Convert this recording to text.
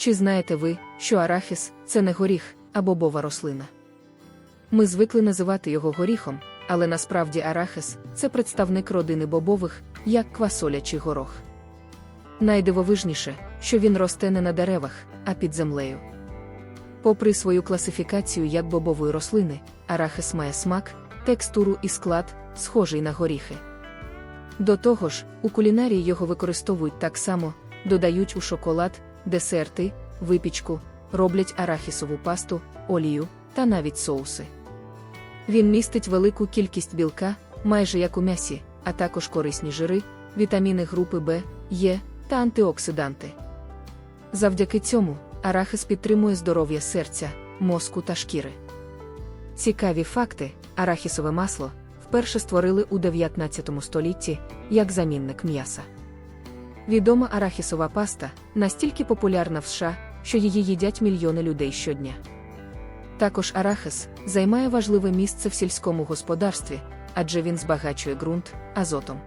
Чи знаєте ви, що арахіс це не горіх а бобова рослина? Ми звикли називати його горіхом, але насправді арахис це представник родини бобових, як квасоля чи горох. Найдивовижніше, що він росте не на деревах, а під землею. Попри свою класифікацію як бобової рослини, арахис має смак, текстуру і склад, схожий на горіхи. До того ж, у кулінарії його використовують так само, додають у шоколад, десерти, випічку, роблять арахісову пасту, олію та навіть соуси. Він містить велику кількість білка, майже як у м'ясі, а також корисні жири, вітаміни групи В, Е та антиоксиданти. Завдяки цьому арахис підтримує здоров'я серця, мозку та шкіри. Цікаві факти: арахісове масло вперше створили у 19 столітті як замінник м'яса. Відома арахісова паста настільки популярна в США, що її їдять мільйони людей щодня. Також арахис займає важливе місце в сільському господарстві, адже він збагачує ґрунт азотом.